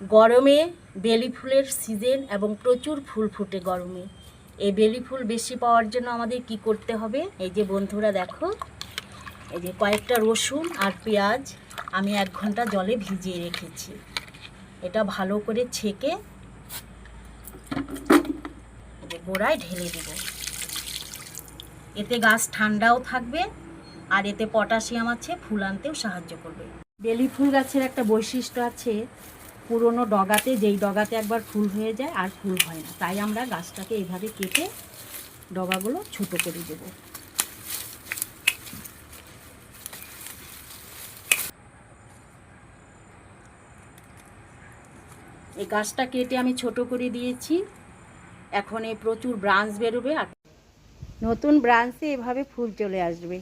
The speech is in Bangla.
গরমে বেলি ফুলের সিজন এবং প্রচুর ফুল ফুটে গরমে। এই বেলি ফুল বেশি পাওয়ার জন্য আমাদের কি করতে হবে? এই যে বন্ধুরা দেখো, এই যে কয়েকটা রসুন আর পেঁয়াজ আমি এক ঘণ্টা জলে ভিজিয়ে রেখেছি। এটা ভালো করে ছেঁকে গোড়ায় ঢেলে দেব। এতে গাছ ঠান্ডাও থাকবে আর এতে পটাশিয়াম আছে, ফুল আনতেও সাহায্য করবে। বেলি ফুল গাছের একটা বৈশিষ্ট্য আছে পুরনো ডগাতে, যেই ডগাতে একবার ফুল হয়ে যায়, আর ফুল হয় না। তাই আমরা গাছটাকে এইভাবে কেটে ডগাগুলো ছোটো করে দেবো। এই গাছটা কেটে আমি ছোট করে দিয়েছি। এখন এই প্রচুর ব্রাঞ্চ বেরোবে আর নতুন ব্রাঞ্চে এভাবে ফুল চলে আসবে।